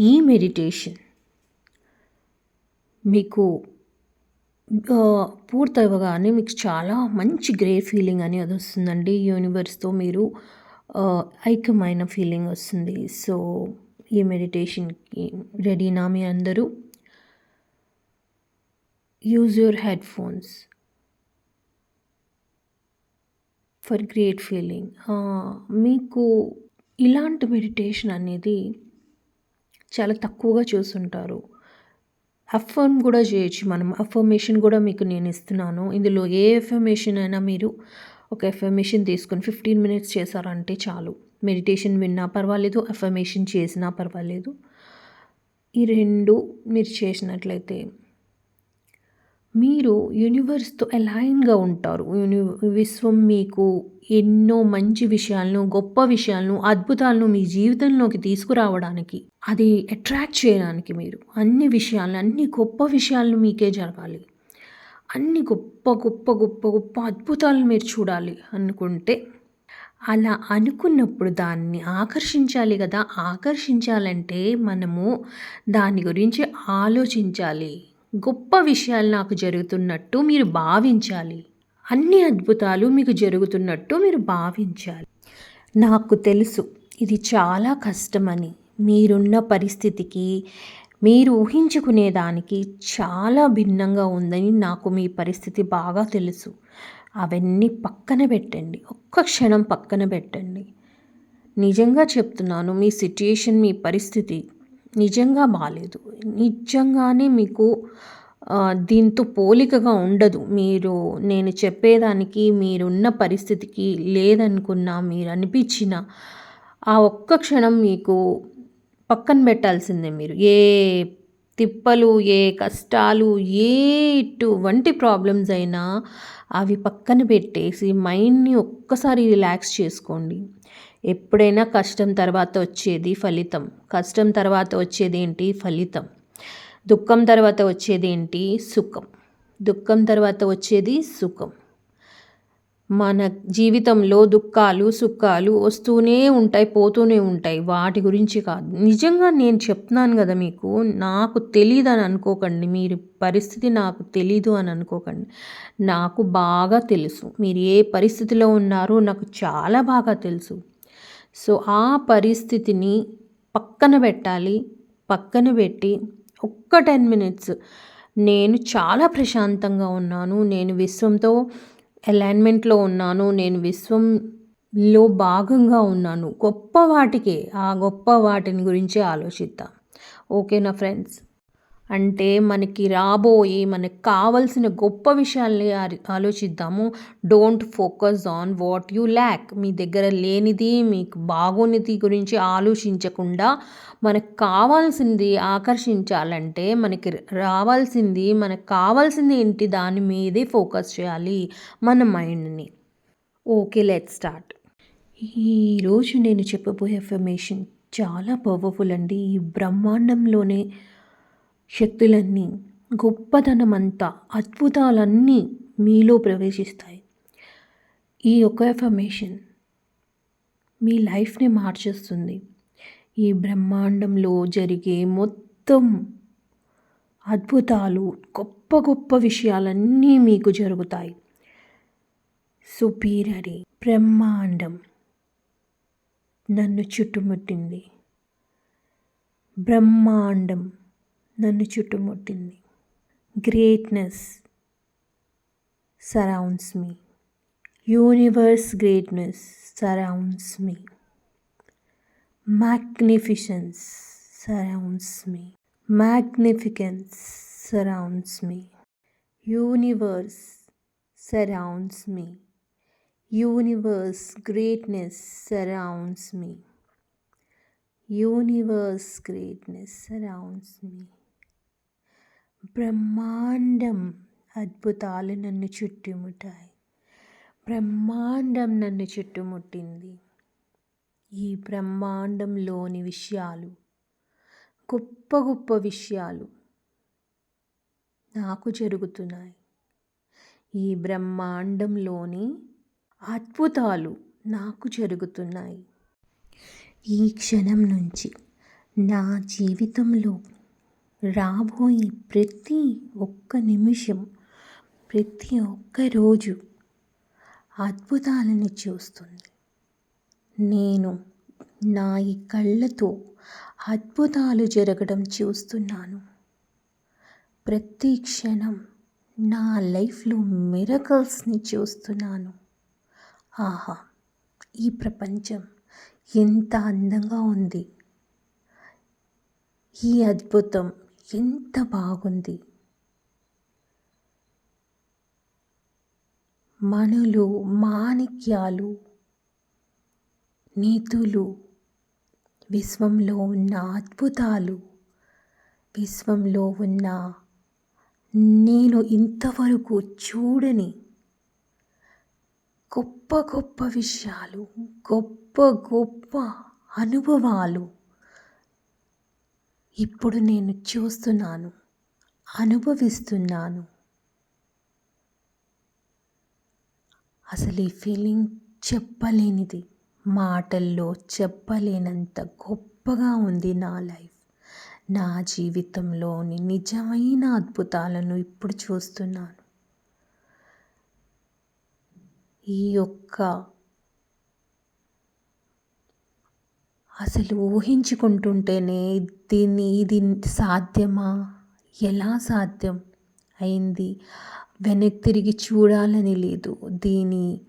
ఈ మెడిటేషన్ మీకు పూర్తవగానే పూర్తవ్వగానే మీకు చాలా మంచి గ్రేట్ ఫీలింగ్ అనేది వస్తుందండి. యూనివర్స్‌తో మీరు ఐక్యమైన ఫీలింగ్ వస్తుంది. సో, ఈ మెడిటేషన్‌కి రెడీనా మీ అందరూ? Use your headphones. For great feeling. మీకు ఇలాంటి మెడిటేషన్ అనేది చాలా తక్కువగా చూసుంటారు. అఫర్మ్ కూడా చేయొచ్చు మనం. అఫర్మేషన్ కూడా మీకు నేను ఇస్తున్నాను. ఇందులో ఏ ఎఫర్మేషన్ అయినా మీరు ఒక ఎఫర్మేషన్ తీసుకొని 15 మినిట్స్ చేశారంటే చాలు. మెడిటేషన్ విన్నా పర్వాలేదు, ఎఫర్మేషన్ చేసినా పర్వాలేదు. ఈ రెండు మీరు చేసినట్లయితే మీరు యూనివర్స్‌తో అలైన్‌గా ఉంటారు. యూని విశ్వం మీకు ఎన్నో మంచి విషయాలను, గొప్ప విషయాలను, అద్భుతాలను మీ జీవితంలోకి తీసుకురావడానికి, అది అట్రాక్ట్ చేయడానికి మీరు అన్ని విషయాలను, అన్ని గొప్ప విషయాలను మీకే జరగాలి. అన్ని గొప్ప, గొప్ప, గొప్ప, గొప్ప అద్భుతాలను మీరు చూడాలి అనుకుంటే, అలా అనుకున్నప్పుడు దాన్ని ఆకర్షించాలి కదా ఆకర్షించాలంటే మనము దాని గురించి ఆలోచించాలి. గొప్ప విషయాలు నాకు జరుగుతున్నట్టు మీరు భావించాలి. అన్ని అద్భుతాలు మీకు జరుగుతున్నట్టు మీరు భావించాలి. నాకు తెలుసు ఇది చాలా కష్టమని. మీరున్న పరిస్థితికి, మీరు ఊహించుకునే దానికి చాలా భిన్నంగా ఉందని నాకు మీ పరిస్థితి బాగా తెలుసు. అవన్నీ పక్కన పెట్టండి. ఒక్క క్షణం పక్కన పెట్టండి. నిజంగా చెప్తున్నాను మీ సిట్యుయేషన్, మీ పరిస్థితి నిజంగా బాగాలేదు నిజంగానే మీకు దీంతో పోలికగా ఉండదు. మీరు నేను చెప్పేదానికి, మీరున్న పరిస్థితికి లేదనుకున్నా, మీరు అనిపించిన ఆ ఒక్క క్షణం మీకు పక్కన పెట్టాల్సిందే మీరు. ఏ తిప్పలు, ఏ కష్టాలు, ఏ ఎటువంటి ప్రాబ్లమ్స్ అయినా అవి పక్కన పెట్టేసి మైండ్‌ని ఒక్కసారి రిలాక్స్ చేసుకోండి. ఎప్పుడైనా కష్టం తర్వాత వచ్చేది ఫలితం. కష్టం తర్వాత వచ్చేది ఏంటి ఫలితం. దుఃఖం తర్వాత వచ్చేది ఏంటి సుఖం. దుఃఖం తర్వాత వచ్చేది సుఖం. మన జీవితంలో దుఃఖాలు, సుఖాలు వస్తూనే ఉంటాయి, పోతూనే ఉంటాయి. వాటి గురించి కాదు. నిజంగా నేను చెప్తున్నాను కదా మీకు. నాకు తెలియదు అని అనుకోకండి. మీరు పరిస్థితి నాకు తెలీదు అని అనుకోకండి. నాకు బాగా తెలుసు. మీరు ఏ పరిస్థితిలో ఉన్నారో నాకు చాలా బాగా తెలుసు. సో, ఆ పరిస్థితిని పక్కన పెట్టాలి. పక్కన పెట్టి ఒక్క 10 మినిట్స్ నేను చాలా ప్రశాంతంగా ఉన్నాను. నేను విశ్వంతో అలైన్‌మెంట్‌లో ఉన్నాను. నేను విశ్వంలో భాగంగా ఉన్నాను. గొప్ప వాటికే ఆ గొప్ప వాటిని గురించి ఆలోచిద్దాం. ఓకేనా ఫ్రెండ్స్? అంటే మనకి రాబోయే, మనకు కావాల్సిన గొప్ప విషయాల్ని ఆలోచిద్దాము. Don't focus on what you lack. మీ దగ్గర లేనిది, మీకు బాగోనిది గురించి ఆలోచించకుండా, మనకు కావాల్సింది ఆకర్షించాలంటే, మనకి రావాల్సింది, మనకు కావాల్సింది ఏంటి దాని మీదే ఫోకస్ చేయాలి మన మైండ్‌ని. ఓకే. Let start. ఈరోజు నేను చెప్పబోయే ఎఫర్మేషన్ చాలా పవర్‌ఫుల్ అండి. ఈ బ్రహ్మాండంలోనే శక్తులన్నీ, గొప్పతనమంతా, అద్భుతాలన్నీ మీలో ప్రవేశిస్తాయి. ఈ యొక్క ఎఫర్మేషన్ మీ లైఫ్‌ని మార్చేస్తుంది. ఈ బ్రహ్మాండంలో జరిగే మొత్తం అద్భుతాలు, గొప్ప గొప్ప విషయాలన్నీ మీకు జరుగుతాయి. సో, బ్రహ్మాండం నన్ను చుట్టుముట్టింది. బ్రహ్మాండం నన్ను చుట్టుముట్టింది. Greatness surrounds me. Universe greatness surrounds me. Magnificence surrounds me. Magnificence surrounds me. Universe surrounds me. Universe greatness surrounds me. Universe greatness surrounds me. బ్రహ్మాండం అద్భుతాలు నన్ను చుట్టుముట్టాయి. బ్రహ్మాండం నన్ను చుట్టుముట్టింది. ఈ బ్రహ్మాండంలోని విషయాలు, గొప్ప గొప్ప విషయాలు నాకు జరుగుతున్నాయి. ఈ బ్రహ్మాండంలోని అద్భుతాలు నాకు జరుగుతున్నాయి. ఈ క్షణం నుంచి నా జీవితంలో రాబోయే ప్రతి ఒక్క నిమిషం ప్రతి ఒక్క రోజు అద్భుతాలని చూస్తుంది. నేను నా ఈ కళ్ళతో అద్భుతాలు జరగడం చూస్తున్నాను. ప్రతి క్షణం నా లైఫ్లో మిరకల్స్ని చూస్తున్నాను. ఆహా ఈ ప్రపంచం ఎంత అందంగా ఉంది. ఈ అద్భుతం ఎంత బాగుంది. మణులు మాణిక్యాలు నీతులు విశ్వంలో ఉన్న అద్భుతాలు విశ్వంలో ఉన్న నేను ఇంతవరకు చూడని గొప్ప గొప్ప విషయాలు గొప్ప గొప్ప అనుభవాలు. ఇప్పుడు నేను చూస్తున్నాను అనుభవిస్తున్నాను. అసలు ఈ ఫీలింగ్ చెప్పలేనిది మాటల్లో చెప్పలేనంత గొప్పగా ఉంది నా లైఫ్. నా జీవితంలోని నిజమైన అద్భుతాలను ఇప్పుడు చూస్తున్నాను. ఈ యొక్క అసలు ఊహించుకుంటుంటేనే దీన్ని ఇది సాధ్యమా? ఎలా సాధ్యం? అయింది. వెనక్కి తిరిగి చూడాలని లేదు. దీని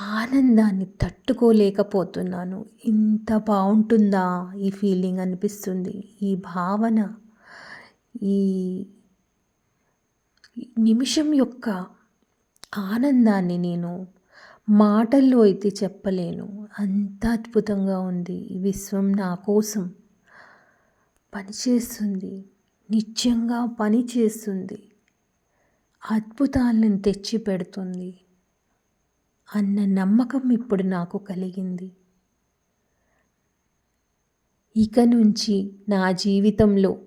ఆనందాన్ని తట్టుకోలేకపోతున్నాను. ఇంత బాగుంటుందా ఈ ఫీలింగ్ అనిపిస్తుంది? ఈ భావన ఈ నిమిషం యొక్క ఆనందాన్ని నేను మాటల్లో అయితే చెప్పలేను. అంత అద్భుతంగా ఉంది. ఈ విశ్వం నా కోసం పనిచేస్తుంది. నిత్యంగా పనిచేస్తుంది అద్భుతాలను తెచ్చి పెడుతుంది అన్న నమ్మకం ఇప్పుడు నాకు కలిగింది. ఇక నుంచి నా జీవితంలో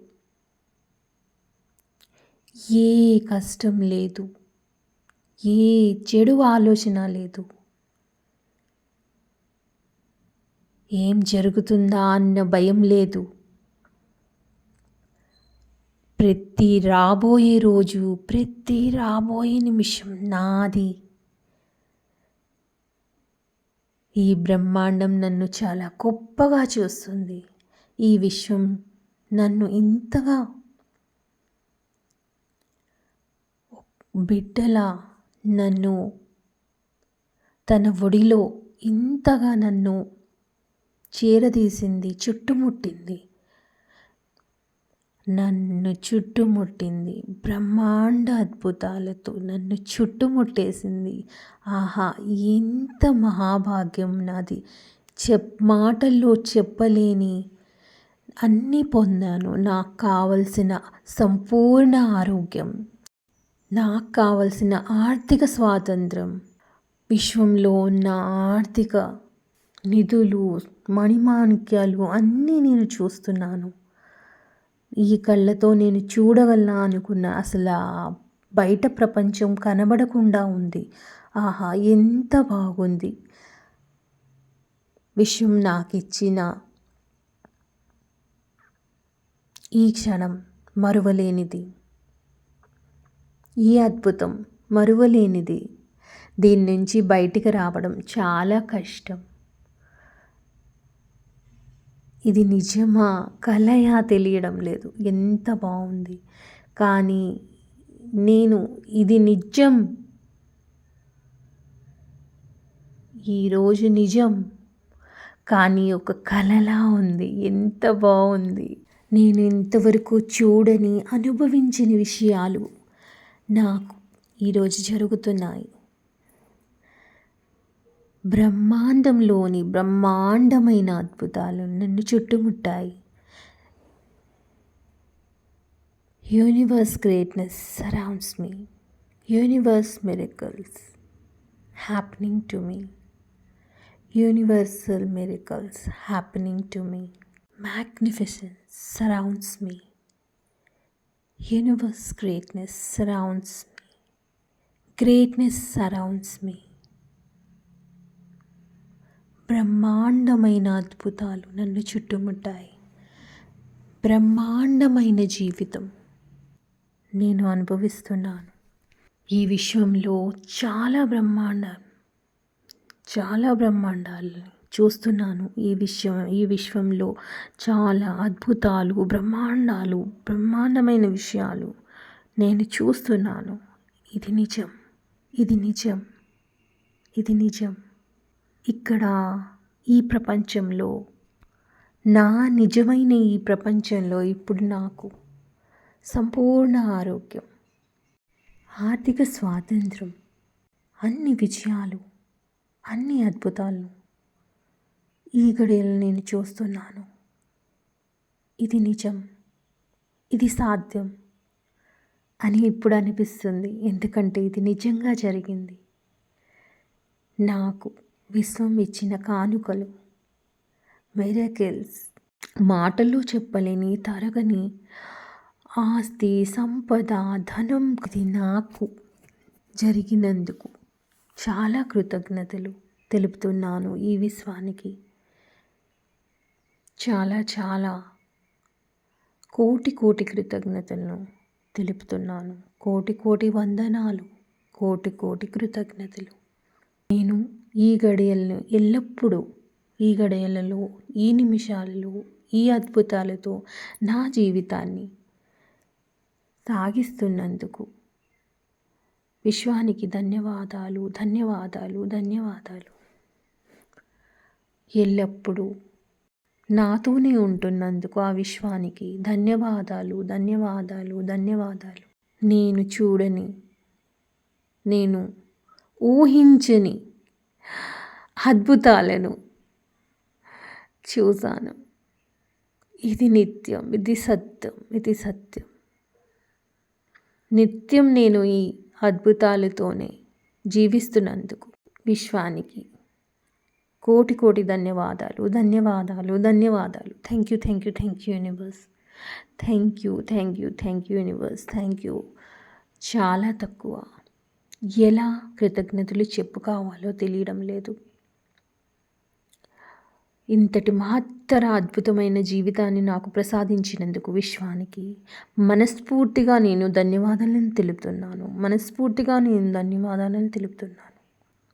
ఏ కష్టం లేదు. ఏ చెడు ఆలోచన లేదు. ఏం జరుగుతుందా అన్న భయం లేదు. ప్రతి రాబోయే రోజు ప్రతి రాబోయే నిమిషం నాది. ఈ బ్రహ్మాండం నన్ను చాలా గొప్పగా చూస్తుంది. ఈ విశ్వం నన్ను ఇంతగా బిడ్డలా నన్ను తన ఒడిలో ఇంతగా నన్ను చేరదీసింది చుట్టుముట్టింది. నన్ను చుట్టుముట్టింది బ్రహ్మాండ అద్భుతాలతో నన్ను చుట్టుముట్టేసింది. ఆహా ఎంత మహాభాగ్యం నాది. చెప్ మాటల్లో చెప్పలేని అన్నీ పొందాను. నాకు కావలసిన సంపూర్ణ ఆరోగ్యం. నాకు కావలసిన ఆర్థిక స్వాతంత్రం. విశ్వంలో ఉన్న ఆర్థిక నిధులు మణిమాణిక్యాలు అన్నీ నేను చూస్తున్నాను. ఈ కళ్ళతో నేను చూడగలనా అనుకున్న అసలు బయట ప్రపంచం కనబడకుండా ఉంది. ఆహా ఎంత బాగుంది. విషయం నాకు ఇచ్చిన ఈ క్షణం మరువలేనిది. ఈ అద్భుతం మరువలేనిది. దీని నుంచి బయటికి రావడం చాలా కష్టం. ఇది నిజమా? కలయా తెలియడం లేదు. ఎంత బాగుంది కానీ నేను ఇది నిజం. ఈరోజు నిజం. కానీ ఒక కలలా ఉంది. ఎంత బాగుంది నేను ఇంతవరకు చూడని అనుభవించిన విషయాలు నాకు ఈరోజు జరుగుతున్నాయి. బ్రహ్మాండంలోని బ్రహ్మాండమైన అద్భుతాలు నన్ను చుట్టుముట్టాయి. Universe greatness surrounds me. Universe miracles happening to me. Universal miracles happening to me. Magnificence surrounds me. Universe greatness surrounds me. Greatness surrounds me. బ్రహ్మాండమైన అద్భుతాలు నన్ను చుట్టుముట్టాయి బ్రహ్మాండమైన జీవితం నేను అనుభవిస్తున్నాను ఈ విశ్వంలో చాలా బ్రహ్మాండాలు చాలా బ్రహ్మాండాలు చూస్తున్నాను ఈ విషయం ఈ విశ్వంలో. చాలా అద్భుతాలు బ్రహ్మాండాలు బ్రహ్మాండమైన విషయాలు నేను చూస్తున్నాను. ఇది నిజం ఇది నిజం ఇది నిజం. ఇక్కడ ఈ ప్రపంచంలో నా నిజమైన ఈ ప్రపంచంలో ఇప్పుడు నాకు సంపూర్ణ ఆరోగ్యం ఆర్థిక స్వాతంత్రం అన్ని విజయాలు అన్ని అద్భుతాలను ఈ గడియలు నేను చూస్తున్నాను. ఇది నిజం. ఇది సాధ్యం అని ఇప్పుడు అనిపిస్తుంది. ఎందుకంటే ఇది నిజంగా జరిగింది. నాకు విశ్వం ఇచ్చిన కానుకలు మెరకెల్స్ మాటల్లో చెప్పలేని తరగని ఆస్తి సంపద ధనం ఇది నాకు జరిగినందుకు చాలా కృతజ్ఞతలు తెలుపుతున్నాను ఈ విశ్వానికి. చాలా చాలా కోటి కోటి కృతజ్ఞతలను తెలుపుతున్నాను. కోటి కోటి వందనాలు కోటి కోటి కృతజ్ఞతలు. నేను ఈ గడియలను ఎల్లప్పుడూ ఈ గడియలలో ఈ నిమిషాలలో ఈ అద్భుతాలతో నా జీవితాన్ని సాగిస్తున్నందుకు విశ్వానికి ధన్యవాదాలు ధన్యవాదాలు ధన్యవాదాలు. ఎల్లప్పుడూ నాతోనే ఉంటున్నందుకు ఆ విశ్వానికి ధన్యవాదాలు ధన్యవాదాలు ధన్యవాదాలు. నేను చూడని నేను ఊహించని అద్భుతాలను చూశాను. ఇది నిత్యం ఇది సత్యం ఇది సత్యం. నిత్యం నేను ఈ అద్భుతాలతోనే జీవిస్తున్నందుకు విశ్వానికి కోటి కోటి ధన్యవాదాలు ధన్యవాదాలు ధన్యవాదాలు. Thank you thank you thank you universe thank you thank you thank you universe thank you చాలా తక్కువ. ఎలా కృతజ్ఞతలు చెప్పుకోవాలో తెలియడం లేదు. ఇంతటి మహత్తర అద్భుతమైన జీవితాన్ని నాకు ప్రసాదించినందుకు విశ్వానికి మనస్ఫూర్తిగా నేను ధన్యవాదాలను తెలుపుతున్నాను. మనస్ఫూర్తిగా నేను ధన్యవాదాలను తెలుపుతున్నాను.